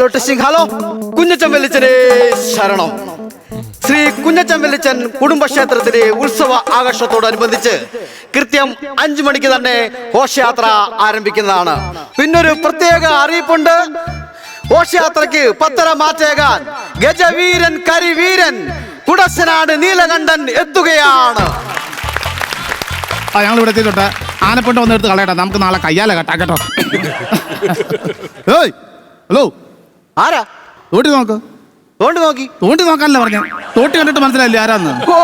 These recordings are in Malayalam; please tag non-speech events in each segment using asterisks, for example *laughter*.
ഹലോ സിംഗ് ഹലോ കുഞ്ഞച്ചൻ വെല്ലിച്ചനെ ശരണം. ശ്രീ കുഞ്ഞച്ചൻ വെല്ലിച്ചൻ കുടുംബക്ഷേത്രത്തിലെ ഉത്സവ ആഘോഷത്തോടനുബന്ധിച്ച് കൃത്യം അഞ്ചു മണിക്ക് തന്നെ ഘോഷയാത്ര ആരംഭിക്കുന്നതാണ്. പിന്നൊരു പ്രത്യേക അറിയിപ്പുണ്ട്. ഘോഷയാത്രയ്ക്ക് പത്തര മാറ്റേകാൻ ഗജവീരൻ കരിവീരൻ കുടശനാട് നീലകണ്ഠൻ എത്തുകയാണ്. ആ ഞങ്ങൾ ഇവിടെ എത്തിയിട്ടുണ്ട്. ആനപ്പെട്ട് വന്നെടുത്ത് കളയട്ടെ. നമുക്ക് നാളെ കയ്യാലെ കട്ടാ കേട്ടോ. *laughs* ഏയ് ഹലോ. ആരാ? തോട്ടി നോക്ക്. തോണ്ടി നോക്കി. തോണ്ടി നോക്കാനല്ല പറഞ്ഞു? തോട്ടി കണ്ടിട്ട് മനസ്സിലായില്ലേ ആരാന്ന്? ഓ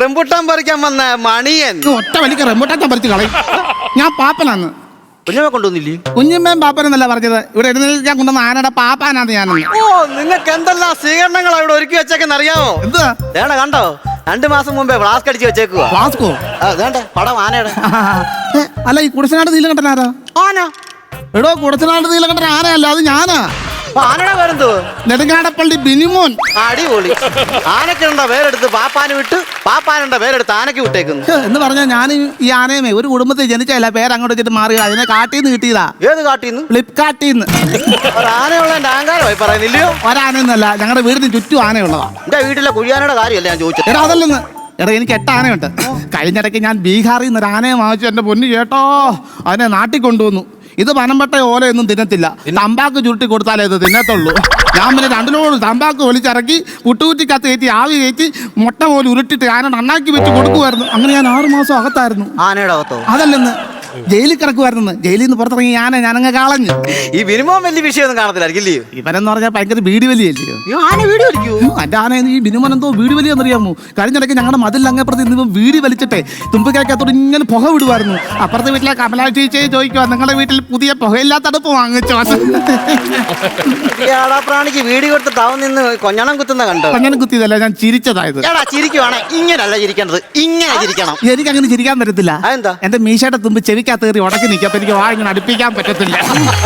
റംബുട്ടാൻ പറിക്കാൻ വന്ന മണിയൻ. ഇത് ഒറ്റ വലിക്ക് റെമ്പൂട്ടാൻ പറിച്ച് കളയും. ഞാൻ പാപ്പനാന്ന്. കുഞ്ഞമ്മ കൊണ്ടുവന്നില്ലേ? കുഞ്ഞമ്മയും പാപ്പനെന്നല്ല പറഞ്ഞത്? ഇവിടെ എഴുന്നേൽക്കാൻ കൊണ്ടുവന്ന ആനയുടെ പാപ്പാനാന്ന് ഞാനെന്ന് ഓ നിങ്ങൾക്ക് എന്തെല്ലാം സ്വീകരണങ്ങൾ അവിടെ ഒരുക്കി വെച്ചേക്കെന്ന് അറിയാമോ എന്താ വേണ്ട കണ്ടോ? രണ്ടു മാസം മുമ്പേ ഫ്ലാസ്ക് അടിച്ച് വെച്ചേക്കുക വാസ്കോ വേണ്ട പടം ആനയുടെ. *laughs* അല്ല ഈ കുടിശനാട് നീലകണ്ഠൻ ആരാ? ആന. എടോ കുടച്ചനാട് നീലകണ്ഠൻ ആനയല്ല അത് ഞാനാ. അപ്പൊ ആനയുടെ പേരെന്തോ? നെടുങ്ങാടപ്പള്ളി ബിനിമോൻ. അടിപൊളി. ആനക്കുണ്ട പേരെടുത്ത് പാപ്പാന് വിട്ട് പാപ്പാനുണ്ട പേരെടുത്ത് ആനക്ക് വിട്ടേക്കുന്നു. എന്ന് പറഞ്ഞാൽ ഞാൻ ഈ ആനയമേ ഒരു കുടുംബത്തിൽ ജനിച്ചല്ല പേര് അങ്ങോട്ട് വെച്ചിട്ട് മാറി അതിനെ കാട്ടിന്ന് കിട്ടിയതാ. ഏത് കാട്ടിന്ന്? ഫ്ലിപ്കാർട്ടിന്ന് ആനയുള്ള എന്റെ അഹങ്കാരമായി പറയുന്നില്ലയോ? ഒരാനയൊന്നല്ല ഞങ്ങളുടെ വീടിന് ചുറ്റും ആനയുള്ളതാ. എന്റെ വീട്ടിലെ കുഴിയാനയുടെ കാര്യമല്ല ഞാൻ ചോദിച്ചത്? എടാ അതല്ലെന്ന്. എടാ എനിക്ക് എട്ട് ആനയുണ്ട്. കഴിഞ്ഞിടയ്ക്ക് ഞാൻ ബീഹാറിൽ നിന്ന് ഒരു ആനയെ വാങ്ങിച്ചു എന്റെ പൊന്നു ചേട്ടോ. അതിനെ നാട്ടിൽ കൊണ്ടുവന്നു. ഇത് പനമ്പട്ട ഓലയൊന്നും തിന്നത്തില്ല. തമ്പാക്ക് ചുരുട്ടി കൊടുത്താലേ ഇത് തിന്നത്തുള്ളൂ. ഞാൻ പിന്നെ രണ്ടിലോട് തമ്പാക്ക് ഒലിച്ചിറക്കി പുട്ടുകുറ്റിക്കകത്ത് കയറ്റി ആവി കയറ്റി മുട്ട പോലെ ഉരുട്ടിട്ട് ആന നന്നാക്കി വെച്ച് കൊടുക്കുമായിരുന്നു അങ്ങനെ ഞാൻ ആറു മാസം അകത്തായിരുന്നു. ആനയുടെ അകത്തോ? അതല്ലെന്ന്. ജയിലിൽ കിടക്കുമായിരുന്നു ജയിലിൽ നിന്ന് പുറത്തിറങ്ങി ഞാനെ ഞാനങ്ങ് കളഞ്ഞു. ഈ ബിനുമോൻ വലിയ വിഷയമൊന്നും കാണത്തില്ലായിരിക്കും ഇല്ലയോ ഇവനെന്ന് പറഞ്ഞാൽ ഭയങ്കര വീട് വലിയല്ലേ? ആന എന്റെ ആന ഈ ബിനുമോൻ എന്തോ വീട് വലിയെന്നറിയാമോ? കഴിഞ്ഞിടയ്ക്ക് ഞങ്ങളുടെ മതിൽ അങ്ങപ്പുറത്ത് ഇന്ന് വീട് വലിച്ചിട്ടെ. തുമ്പിക്കകത്തോട് ഇങ്ങനെ പുക വിടുമായിരുന്നു അപ്പുറത്തെ വീട്ടിലെ കമലാ ചേച്ചിയെ ചോദിക്കുക നിങ്ങളുടെ വീട്ടിൽ പുതിയ പുകയില്ലാത്ത അടുപ്പ് വാങ്ങിച്ചോ? പ്രാണിക്ക് വീട് കൊടുത്ത് താവ് നിന്ന് കൊഞ്ഞണം കുത്തുന്ന കണ്ടോ? കൊഞ്ഞണം കുത്തിയതല്ല ഞാൻ ചിരിച്ചതായത്. എടാ ചിരിക്കുവാണെ. ഇങ്ങനല്ല ചിരിക്കേണ്ടത്. ഇങ്ങനെ ചിരിക്കണം. എനിക്ക് അങ്ങനെ ചിരിക്കാൻ പറ്റത്തില്ല. അതെന്താ? എന്റെ മീശയുടെ തുമ്പ് ചെവിക്കകത്ത് കയറി ഉടക്കി നിൽക്കാം അപ്പൊ എനിക്ക് വാ ഇങ്ങനെ അടുപ്പിക്കാൻ പറ്റത്തില്ല.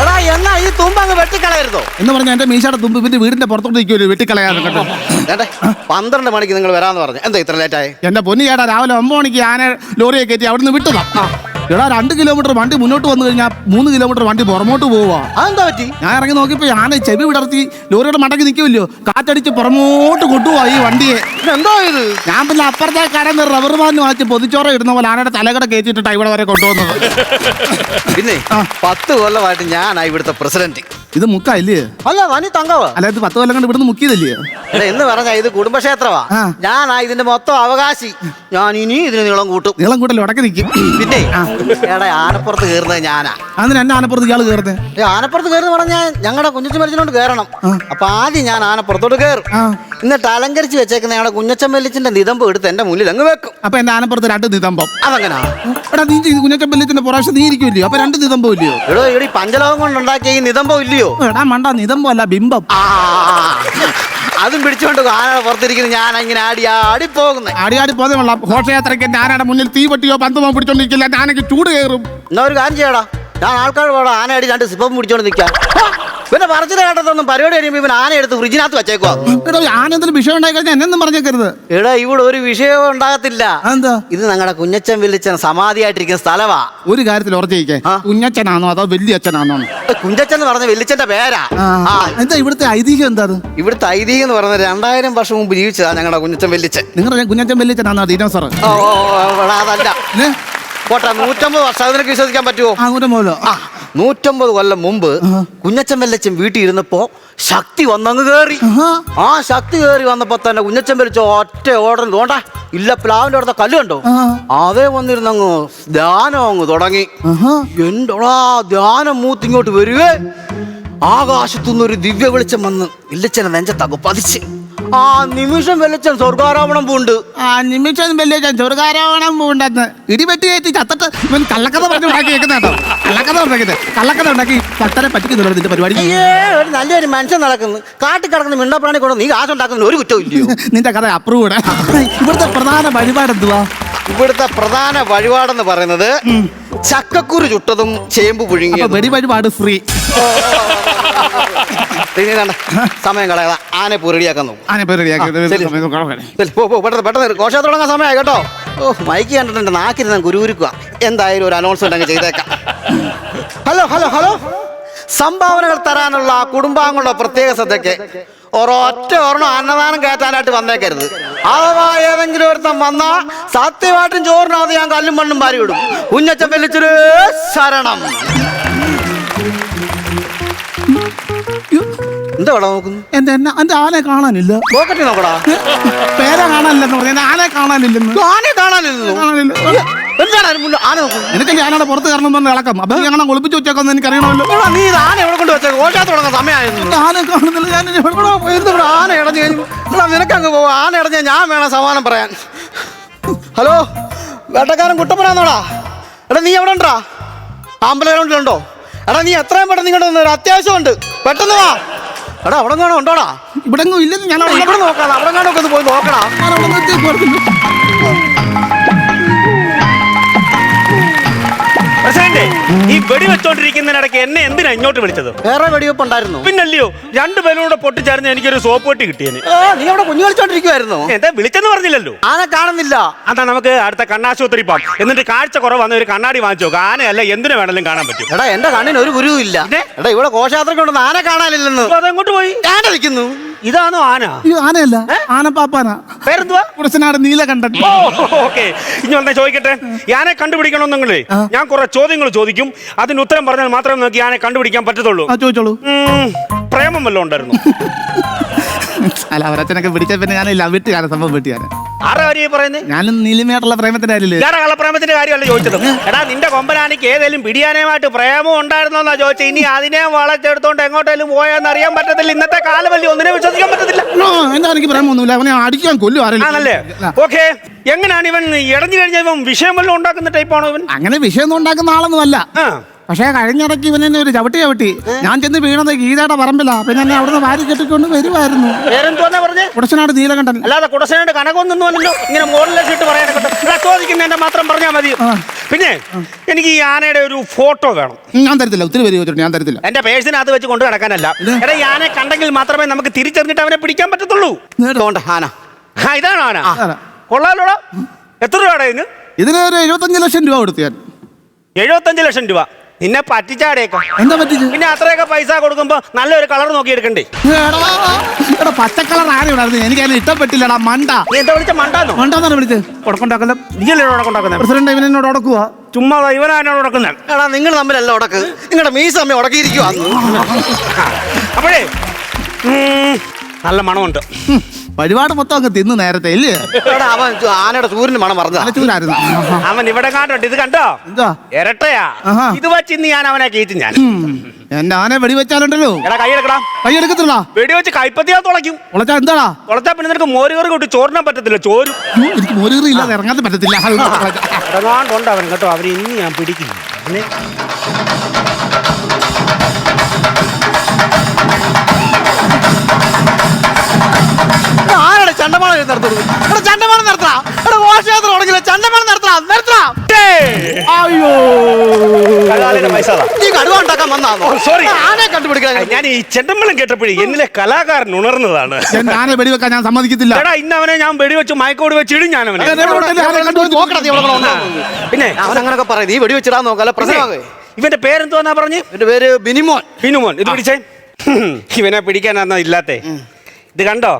എടാ എന്നാ ഈ തുമ്പ് അങ്ങ് വെട്ടിക്കളയരുതോ? എന്ന് പറഞ്ഞാൽ എന്റെ മീശയുടെ തുമ്പ് പിന്നെ വീടിന്റെ പുറത്തോട്ട് നിൽക്കുമല്ലോ വെട്ടിക്കളയാതെ കേട്ടോ പന്ത്രണ്ട് മണിക്ക് നിങ്ങൾ വരാന്ന് പറഞ്ഞു. എന്താ ഇത്ര ലേറ്റായി എന്റെ പൊന്നു ചേട്ടാ രാവിലെ ഒമ്പത് മണിക്ക് ആന ലോറിയെ കയറ്റി അവിടുന്ന് വിട്ടതാ. എടാ രണ്ട് കിലോമീറ്റർ വണ്ടി മുന്നോട്ട് വന്നു കഴിഞ്ഞാൽ മൂന്ന് കിലോമീറ്റർ വണ്ടി പുറമോട്ട് പോവാ. അതെന്താ പറ്റി? ഞാൻ ഇറങ്ങി നോക്കിയപ്പോ ഞാൻ ചെവി വിടർത്തി ലോറിയുടെ മടക്കി നിൽക്കുമല്ലോ കാറ്റടിച്ച് പുറമോട്ട് കൊണ്ടുപോവാ ഈ വണ്ടിയെ. എന്തോ ഇത്? ഞാൻ പിന്നെ അപ്പുറത്തെ കടന്ന് റബ്ബർ ബാൻഡ് വാങ്ങിച്ച് പൊതിച്ചോറ ഇടുന്ന പോലെ ആനയുടെ തലകട കയറ്റിട്ടാ ഇവിടെ വരെ കൊണ്ടുവന്നത് പിന്നെ. പത്ത് കൊല്ലമായിട്ട് ഞാനാ ഇവിടുത്തെ പ്രസിഡന്റ്. ഇത് മുക്കായില്ലേ? അല്ല തനി തങ്കവ്. അല്ല ഇത് പത്ത് കൊല്ലം കൊണ്ട് ഇവിടുന്ന് മുക്കിയതല്ലേ? എടാ എന്ന് പറഞ്ഞാ ഇത് കുടുംബക്ഷേത്രമാ. ആ. ഞാനാ ഇതിന്റെ മൊത്തം അവകാശി. ഞാൻ ഇനി ഇതിന് നീളം കൂട്ടും. നീളം കൂട്ടല്ലോ ഉടക്കി നിൽക്കും പിന്നെ എടാ ആനപ്പുറത്ത് കയറുന്നത് ഞാനാ. അതിന് എന്നെ ആനപ്പുറത്ത് ഇയാൾ കയറുന്നത് ഏ, ആനപ്പുറത്ത് കയറുന്ന പറഞ്ഞാൽ ഞങ്ങളുടെ കുഞ്ഞു മരിച്ചിനോട് കയറണം അപ്പൊ ആദ്യം ഞാൻ ആനപ്പുറത്തോട്ട് കയറും ആ. എന്നിട്ട് അലങ്കരിച്ച് വെച്ചേക്കുന്ന ഞങ്ങളുടെ കുഞ്ഞച്ചൻ വെല്ലിച്ചിന്റെ നിതമ്പ് എടുത്ത് എന്റെ മുന്നിൽ അങ്ങ് വെക്കും. അപ്പൊ എന്റെ ആനപ്പുറത്ത് രണ്ട് നിതമ്പം. അതങ്ങനാ? എടാ നീ കുഞ്ഞച്ചമ്പല്യത്തിന്റെ പുറശം നീ ഇരിക്കുമല്ലയോ അപ്പൊ രണ്ട് നിതമ്പം ഇല്ലയോ? എടോ ഇവിടെ പഞ്ചലോകം കൊണ്ടുണ്ടാക്കിയ ഈ നിതമ്പം ഇല്ലയോ? എടാ മണ്ട നിതമ്പം അല്ല ബിംബം. അതും പിടിച്ചോണ്ട് ആന പുറത്തിരിക്കുന്നു. ഞാൻ അങ്ങനെ ആടി ആടി പോകുന്നേ ആടിയാടി പോകുന്ന ഘോഷയാത്രയ്ക്ക് എന്റെ ആനയുടെ മുന്നിൽ തീ പൊട്ടിയോ പന്തമോ പിടിച്ചോണ്ടിരിക്കില്ല. ആനയ്ക്ക് ചൂട് കയറും. എന്നാ ഒരു കാര്യം ചെയ്യടാ. ഞാൻ ആൾക്കാർ പോടാ ആന അടി രണ്ട് സിപ്പം പിടിച്ചോണ്ട് നിൽക്കാം പിന്നെ പറഞ്ഞത് കേട്ടതൊന്നും പരിപാടി കഴിയുമ്പോ ഇവൻ ആന എടുത്ത് ഫ്രിഡ്ജിനകത്ത് വെച്ചേക്കുവാ. എടാ ഈ ആന എന്തെങ്കിലും വിഷയം ഉണ്ടായി കഴിഞ്ഞാൽ എന്നെന്നും പറഞ്ഞേക്കരുത്. എടാ ഇവിടെ ഒരു വിഷയവും ഉണ്ടാകത്തില്ല. എന്താ ഇത് ഞങ്ങളുടെ കുഞ്ഞച്ചൻ വിളിച്ചൻ സമാധിയായിട്ടിരിക്കുന്ന സ്ഥലവാ. ഒരു കാര്യത്തിൽ ഉറച്ചിരിക്കേ കുഞ്ഞച്ചനാണോ കുഞ്ഞച്ഛനാണോ അതോ വലിയ അച്ഛനാണോ കുഞ്ഞച്ചൻ എന്ന് പറഞ്ഞ വെല്ലിച്ചന്റെ പേരാ. ആ. എന്താ ഇവിടുത്തെ ഐതിഹ്യം എന്താ അത്? ഇവിടുത്തെ ഐതിഹ്യം എന്ന് പറയുന്നത് രണ്ടായിരം വർഷം മുമ്പ് ജീവിച്ചതാ ഞങ്ങളുടെ കുഞ്ഞച്ചൻ വെല്ലിച്ചൻ. നിങ്ങളുടെ കുഞ്ഞച്ചൻ വലിയ അച്ഛനാണോ ഡീനോസർ ഓ ഓ, ഓ, അതല്ല. പോട്ടെ നൂറ്റമ്പത് വർഷം. അതിനൊക്കെ വിശ്വസിക്കാൻ പറ്റുമോ അങ്ങോട്ട് ആ. നൂറ്റമ്പത് കൊല്ലം മുമ്പ് കുഞ്ഞച്ചൻ വെല്ലച്ചൻ വീട്ടിൽ ഇരുന്നപ്പോ ശക്തി വന്നങ്ങ് കേറി. ആ. ശക്തി കേറി വന്നപ്പോ തന്നെ കുഞ്ഞച്ചൻ വലിച്ച ഒറ്റ ഓർഡർ തോണ്ട ഇല്ല പ്ലാവിന്റെ അടുത്ത കല്ല് കണ്ടോ? അതേ വന്നിരുന്നങ്ങ് ധ്യാനം അങ്ങ് തുടങ്ങി. എന്തോടാ ധ്യാനം മൂത്തിങ്ങോട്ട് വരുവേ ആകാശത്തുനിന്ന് ഒരു ദിവ്യ വെളിച്ചം വന്ന് ഇല്ലച്ചനെ നെഞ്ചത്തങ്ങ് പതിച്ച്. ആ നിമിഷം വെളിച്ചൻ സ്വർഗാരോപണം പൂണ്ട്. ആ നിമിഷം വലിയ സ്വർഗാരോപണം പൂണ്ടെന്ന്. ഇടിപെട്ടി കയറ്റി ചത്തട്ട് ഇവൻ കള്ളക്കഥ പറഞ്ഞു ഉണ്ടാക്കി കേൾക്കുന്ന കേട്ടോ. കള്ളക്കഥ ഉണ്ടാക്കിയത്. കള്ളക്കഥ ഉണ്ടാക്കി ചത്തരെ പറ്റിക്കുന്നുള്ളൂ നിന്റെ പരിപാടി അയ്യേ ഒരു നല്ലൊരു മനുഷ്യൻ നടക്കുന്നു. കാട്ടിൽ കിടക്കുന്ന മിണ്ടപ്രാണി കൊണ്ട് നീ കാശുണ്ടാക്കുന്ന ഒരു കുറ്റവും ഇല്ലയോ? *laughs* നിന്റെ കഥ അപ്രൂവ് ഇവിടുത്തെ പ്രധാന വഴിപാട് എന്തുവാ? ഇവിടുത്തെ പ്രധാന വഴിപാടെന്ന് പറയുന്നത് ചക്കക്കുരു ചുട്ടതും ചേമ്പ് അപ്പൊ പുഴുങ്ങിയതും വെടി വഴിപാട് ഫ്രീ. *laughs* സമയം കളയാതെ ആനെ പൂരടിയാക്കാൻ നോക്കും. ആനെ പെട്ടെന്ന് പെട്ടെന്ന് കോശ തുടങ്ങാൻ സമയമായി കേട്ടോ. ഓ മൈക്ക് കണ്ടിട്ടുണ്ട്. നാക്കിരുന്ന് ഞാൻ ഗുരുവിരിക്കുക എന്തായാലും ഒരു അനൗൺസ്മെന്റ് അങ്ങ് ചെയ്തേക്കാം. Hello hello hello. സംഭാവനകൾ തരാനുള്ള കുടുംബാംഗങ്ങളുടെ പ്രത്യേക ശ്രദ്ധയ്ക്ക് ഒരൊറ്റ ഒരെണ്ണം അന്നദാനം കയറ്റാനായിട്ട് വന്നേക്കരുത്. അഥവാ ഏതെങ്കിലും ഒരുത്തം വന്നാ സത്യമായിട്ടും ചോറിനകത്ത് ഞാൻ കല്ലും മണ്ണും പാരി വിടും കുഞ്ഞച്ചൻ വലിച്ചൊരു ശരണം. എന്താ ഇവിടെ നോക്കുന്നു എന്റെ എന്നെ എന്റെ ആനെ കാണാനില്ല. പോക്കറ്റ് നോക്കടാ. പേരെ കാണാനില്ലെന്ന് പറഞ്ഞു. ആനെ കാണാനില്ലെന്ന്. ആനെ കാണാനില്ലല്ലോ കാണാനില്ല. എന്താണ് അതിന് മുന്നിൽ ആന നോക്കുന്നു നിനക്ക് ഞാനവിടെ പുറത്ത് കാരണം പറഞ്ഞ് ഇളക്കം. അപ്പൊ അങ്ങനെ ഒളിപ്പിച്ച് വെച്ചേക്കൊന്ന് എനിക്കറിയണമല്ലോ. എടാ, നീ ഇത് ആന എവിടെ കൊണ്ട് വെച്ചേക്കും ഓഷാത്ത് തുടങ്ങാൻ സമയമായിരുന്നു. ആന കാണുന്നില്ല. ഞാൻ ഇനി എവിടെ ആന ഇടഞ്ഞു കഴിഞ്ഞു. എടാ നിനക്കങ്ങ് പോവാ. ആന ഇടഞ്ഞ ഞാൻ വേണം സമാനം പറയാൻ. ഹലോ? വേട്ടക്കാരൻ കുട്ടപ്പനാന്നോടാ? എടാ നീ എവിടെ ഉണ്ടാ ആമ്പലഗ്രൗണ്ടിലുണ്ടോ എടാ നീ എത്രയും പെട്ടെന്ന് ഇങ്ങോട്ട് വന്നോ, ഒരു അത്യാവശ്യമുണ്ട്. പെട്ടെന്ന് വാ. എടാ അവിടെ കാണോ ഉണ്ടോടാ? ഇവിടെ ഇല്ലെന്ന് ഞാൻ അവിടെ ഇവിടെ നോക്കാം അവിടെ കാണോ ഒന്ന് പോയി നോക്കടാ. പ്രസിഡന്റ് ഈ വെടി വെച്ചോണ്ടിരിക്കുന്നതിനിടയ്ക്ക് എന്നെ എന്തിനാ ഇങ്ങോട്ട് വിളിച്ചത്? വേറെ വെടിവെപ്പ് ഉണ്ടായിരുന്നു പിന്നല്ലയോ രണ്ട് കൂടെ പൊട്ടിച്ചേർന്ന് എനിക്കൊരു സോപ്പ് പൊട്ടി കിട്ടിയത് നീ അവിടെ കുഞ്ഞു കളിച്ചോണ്ടിരിക്കുവായിരുന്നു? എന്താ വിളിച്ചെന്ന് പറഞ്ഞില്ലല്ലോ? ആന കാണുന്നില്ല. അതാ നമുക്ക് അടുത്ത കണ്ണാശുപത്രി പോകാം എന്നിട്ട് കാഴ്ച കുറവാന്ന് ഒരു കണ്ണാടി വാങ്ങിച്ചു നോക്കാം. ആനയല്ല എന്തിനു വേണമെങ്കിലും കാണാൻ പറ്റും? എടാ എന്റെ കണ്ണിന് ഒരു ഗുരുവില്ല. ഇല്ല എടാ ഇവിടെ കോശാത്രക്കൊണ്ടൊന്നും ഉണ്ടെന്ന് ആന കാണാനില്ലെന്ന്. അപ്പൊ അതെങ്ങോട്ട് പോയി? നിൽക്കുന്നു ഇതാണോ ആന? ഇത് ആനയല്ല ആന പേരെന്തുവാ? കുടച്ചനാട് നീലകണ്ഠൻ ഓക്കെ. ഇനി ചോദിക്കട്ടെ? ആനെ കണ്ടുപിടിക്കണം നിങ്ങളെ? ഞാൻ കുറെ ചോദ്യങ്ങൾ ചോദിക്കും. അതിന് ഉത്തരം പറഞ്ഞാൽ മാത്രമേ നിങ്ങൾക്ക് ആനെ കണ്ടുപിടിക്കാൻ പറ്റത്തുള്ളൂ. ചോദിച്ചോളൂ. പ്രേമം വല്ലതും ഉണ്ടായിരുന്നു? *laughs* *laughs* അല്ല അവരച്ഛനൊക്കെ പിടിച്ച പിന്നെ വീട്ടുകാരൻ സംഭവം വീട്ടുകാരൻ ആരാ കാര്യം പറയുന്നത് ഞാനും നീലിമയായിട്ടുള്ള പ്രേമത്തിന്റെ കാര്യമില്ലേ? കള്ളപ്രേമത്തിന്റെ കാര്യമല്ല ചോദിച്ചത്. എടാ നിന്റെ കൊമ്പനാനിക്ക് ഏതെങ്കിലും പിടിയാനേമായിട്ട് പ്രേമം ഉണ്ടായിരുന്നോന്നാ ചോദിച്ചത്. ഇനി അതിനെ വളച്ചെടുത്തോണ്ട് എങ്ങോട്ടേലും പോയാന്ന് അറിയാൻ പറ്റത്തില്ല. ഇന്നത്തെ കാലമല്ലേ ഒന്നിനെ വിശ്വസിക്കാൻ പറ്റത്തില്ല. ആ, എന്താ എനിക്ക് പ്രേമൊന്നുമില്ല അവനെ അടിക്കാൻ കൊല്ലു ആണല്ലേ? ഓക്കെ. എങ്ങനെയാണ് ഇവൻ? ഇടഞ്ഞു കഴിഞ്ഞ ഇവൻ വിഷയം വല്ലതും ഉണ്ടാക്കുന്ന ടൈപ്പാണോ ഇവൻ? അങ്ങനെ വിഷയമൊന്നും ഉണ്ടാക്കുന്ന ആളൊന്നുമല്ല ആ. പക്ഷേ കഴിഞ്ഞിടയ്ക്ക് ഇവനെ ഒരു ചവിട്ടി ചവിട്ടി. ഞാൻ ചെന്ന് വീണത് ഗീതയുടെ പറമ്പിലാ. പിന്നെ എന്നെ അവിടുന്ന് വാരി കെട്ടിക്കൊണ്ട് വരുമായിരുന്നു പേരെന്തോന്നാ പറഞ്ഞേ? കുടച്ചനാട് നീലകണ്ഠൻ. അല്ലാതെ കുടശനാട് കനകൊന്നും അല്ലല്ലോ ഇങ്ങനെ മോഡലിലേക്ക് ഇട്ട് പറയാനൊക്കെ ചോദിക്കുന്നതിന്റെ മാത്രം പറഞ്ഞാൽ മതി. പിന്നെ എനിക്ക് ഈ ആനയുടെ ഒരു ഫോട്ടോ വേണം. ഞാൻ തരത്തില്ല. ഒത്തിരി പേര് ചോദിച്ചിട്ട് ഞാൻ തരത്തില്ല. എന്റെ പേഴ്സിനകത്ത് വെച്ച് കൊണ്ട് കിടക്കാനല്ല എടാ ഈ ആനയെ കണ്ടെങ്കിൽ മാത്രമേ നമുക്ക് തിരിച്ചറിഞ്ഞിട്ട് അവനെ പിടിക്കാൻ പറ്റത്തുള്ളൂ. ആന. ആ ഇതാണ് ആന. കൊള്ളാലോടാ. എത്ര രൂപയുടെ ഇതിന്? ഇതിന് ഒരു എഴുപത്തഞ്ച് ലക്ഷം രൂപ കൊടുത്തു ഞാൻ. എഴുപത്തഞ്ച് ലക്ഷം രൂപ. നിന്നെ പറ്റിച്ചാടേക്കാം. എന്താ പറ്റിച്ചു? പിന്നെ അത്രയൊക്കെ പൈസ കൊടുക്കുമ്പോ നല്ലൊരു കളർ നോക്കി എടുക്കണ്ടേ എടാ, എടാ പച്ചക്കളർ ആന ഉണ്ടായിരുന്നു എനിക്ക് അതിന് ഇഷ്ടപ്പെട്ടില്ലടാ മണ്ട. നീ എന്താ വിളിച്ച മണ്ടാന്നോ? മണ്ടാന്നാണ് വിളിച്ചത് ഉടക്കുണ്ടാക്കല്ല നീയല്ലേ ഇവിടെ പ്രസിഡന്റ് ഇവൻ എന്നോട് ഉടക്കുക ചുമ്മാ ഇവനാണ് ഉടക്കുന്നത് എടാ നിങ്ങൾ തമ്മിലല്ല ഉടക്ക്. നിങ്ങളുടെ മീ സമയം ഉടക്കിയിരിക്കുവാ. അപ്പോഴേ നല്ല മണമുണ്ട്. വഴിപാട് മൊത്തം അങ്ങ് തിന്ന് നേരത്തെ ഇല്ലേ? എടാ അവൻ ചു- ആനയുടെ സൂര്യന് മണം അലച്ചൂരായിരുന്നു അവൻ ഇവിടെ കാണ്ടുണ്ട് ഇത് കണ്ടോ? എന്താ? ഇരട്ടയാ. ആഹാ. ഇത് വച്ചിന്ന് ഞാൻ അവനെ കീറ്റും ഞാൻ. ഉം. എന്റെ ആനെ വെടിവെച്ചാലുണ്ടല്ലോ. എടാ കൈ എടുക്കടാ. കൈ എടുക്കത്തില്ല വെടി വെച്ച് കൈപ്പത്തിയാ തുളയ്ക്കും. ഉളച്ചാ എന്താടാ? തുളച്ചാ പിന്നെ നിനക്ക് മോര് കറി കൂട്ടി ചോറിനാൻ പറ്റത്തില്ല ചോരും. എനിക്ക് മോരുകറി ഇല്ലാതെ ഇറങ്ങാൻ പറ്റത്തില്ല. ഇടങ്ങാണ്ടുണ്ട് അവൻ കേട്ടോ. അവനെ ഇനി ഞാൻ പിടിക്കും ചണ്ടമാനം നടത്തുള്ളൂ എടാ ചണ്ടമാനം നടത്തണ എടാ ഘോഷയാത്ര തുടങ്ങില്ല. ചണ്ടമേളം നടത്തണം നടത്തണം അയ്യോ. കലാലിന്റെ പൈസ താ. നീ കടുവ ഉണ്ടാക്കാൻ sorry. ആനയെ കണ്ടുപിടിക്കാൻ ഞാൻ ഈ ചെണ്ടമ്പളം കേട്ടപ്പോഴേ എന്നിലെ കലാകാരൻ ഉണർന്നതാണ്. എന്റെ ആനെ വെടിവെക്കാൻ ഞാൻ സമ്മതിക്കത്തില്ല. എടാ ഇന്ന് അവനെ ഞാൻ വെടിവെച്ച് മയക്കോട് വെച്ച് ഇടും ഞാൻ അവനെ. നീ കൊണ്ടുവന്നത്? പിന്നെ അവൻ അങ്ങനൊക്കെ പറയും. നീ വെടിവെച്ചിടാൻ നോക്കല്ല പ്രശ്നമാകെ ഇവന്റെ പേരെന്തോന്നാ പറഞ്ഞു? എന്റെ പേര് ബിനിമോൻ. ബിനുമോൻ. ഇത് പിടിച്ചേ? ഇവനെ പിടിക്കാനാ ഇല്ലാത്തേ. ഇത് കണ്ടോ?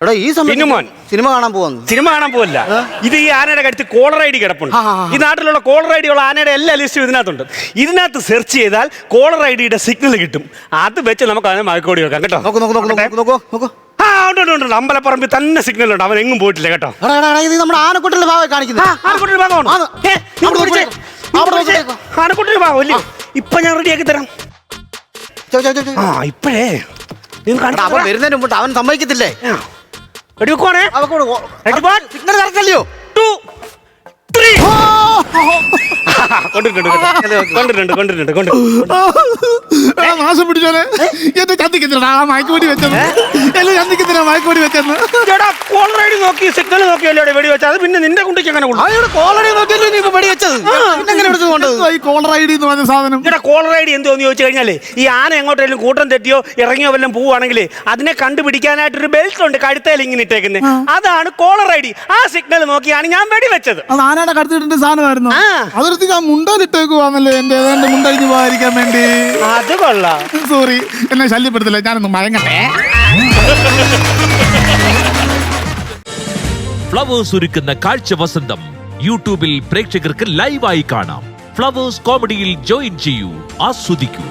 എടാ ഈ ബിനുമോൻ. സമയം സിനിമ കാണാൻ പോവാന്ന് സിനിമ കാണാൻ പോവല്ല ഇത് ഈ ആനയുടെ കടുത്ത് കോളർ ഐ ഡി കിടപ്പുണ്ട് ആ, ആ, ആ. ഈ നാട്ടിലുള്ള കോളർ ഐ ഡി ഉള്ള ആനയുടെ എല്ലാ ലിസ്റ്റും ഇതിനകത്തുണ്ട് ഇതിനകത്ത് സെർച്ച് ചെയ്താൽ കോളർ ഐ ഡിയുടെ സിഗ്നൽ കിട്ടും അത് വെച്ച് നമുക്ക് അതിനെ മയക്കോടി വെക്കാം കേട്ടോ നോക്ക് നോക്ക് നോക്ക് നോക്ക് നോക്കോ നോക്കോ ആ ഉണ്ട് ഉണ്ട്, ഉണ്ട് ഉണ്ട്. അമ്പലപ്പറമ്പിൽ തന്നെ സിഗ്നൽ ഉണ്ട് അവൻ എങ്ങും പോയിട്ടില്ല കേട്ടോ എടാ എടാ എടാ, ഇത് നമ്മുടെ ആനക്കുട്ടിലെ ഭാഗം കാണിക്കുന്നത് ആനക്കുട്ടിയുടെ ഭാഗമാണോ? ആണ്. ഏ, നീ അവിടെ പിടിച്ചേ. നോക്ക്. നീ അവിടെ പിടിച്ചേ. ആനക്കുട്ടിയുടെ ഭാഗം അല്ലേ ഇപ്പൊ ഞാൻ റെഡിയാക്കി തരാം ചോ, ചോ, ചോ, ചോ. ആ ഇപ്പോഴേ നീ എടാ, അവൻ വരുന്നതിന് മുമ്പ് അവൻ സമ്മതിക്കത്തില്ലേ റെഡി വെക്കുവാണേ അവക്കോട് സിഗ്നൽ കറക്റ്റല്ലയോ ടു ത്രീ കൊണ്ടിട്ടുണ്ട് കൊണ്ടിട്ടുണ്ട്. കൊണ്ടിട്ടുണ്ട് കൊണ്ടിട്ടുണ്ട് എടാ, മാസം മയക്കുപൊടി മയക്കുപൊടി വെച്ചെന്ന്. ചേട്ടാ ഡി നോക്കി സിഗ്നൽ നോക്കിയല്ലോ ഇവിടെ വെടി വെച്ചത്? അത് പിന്നെ നിന്റെ കുണ്ടിക്ക് എങ്ങനെ നോക്കിയല്ലേ നീ ഇപ്പൊ വെടിവെച്ചത് പിന്നെ എങ്ങനെ എടുത്തു കൊണ്ടത്? എന്തുവാ ഈ കോളർ ഐ എന്ന് പറഞ്ഞ സാധനം? കോളർ ഐഡി ചോദിച്ചു കഴിഞ്ഞാലേ ഈ ആന എങ്ങോട്ടെങ്കിലും കൂട്ടം തെറ്റിയോ ഇറങ്ങിയോ വല്ലതും പോവുകയാണെങ്കിൽ അതിനെ കണ്ടുപിടിക്കാനായിട്ട് ഒരു ബെൽറ്റ് ഉണ്ട് കഴുത്തേൽ ഇങ്ങനെ ഇട്ടേക്കുന്നത് അതാണ് കോളർ ഐ ഡി ആ സിഗ്നൽ നോക്കിയാണ് ഞാൻ വെടിവെച്ചത് അത് ആനയുടെ കടത്തിട്ടിന്റെ സാധനമായിരുന്നു? ആ. ഞാൻ മുണ്ടലിട്ടേക്കുവാന്നല്ലേ എന്റെ ഏതാണ്ട് മുണ്ടഴിഞ്ഞു പോകാതിരിക്കാൻ വേണ്ടി? അത് കൊള്ളാം. സോറി എന്നെ ശല്യപ്പെടുത്തില്ല. ഞാനൊന്ന് മയങ്ങട്ടെ? ഫ്ലവേഴ്സ് ഒരുക്കുന്ന കാഴ്ച വസന്തം യൂട്യൂബിൽ പ്രേക്ഷകർക്ക് ലൈവായി കാണാം. ഫ്ലവേഴ്സ് കോമഡിയിൽ ജോയിൻ ചെയ്യൂ ആസ്വദിക്കൂ.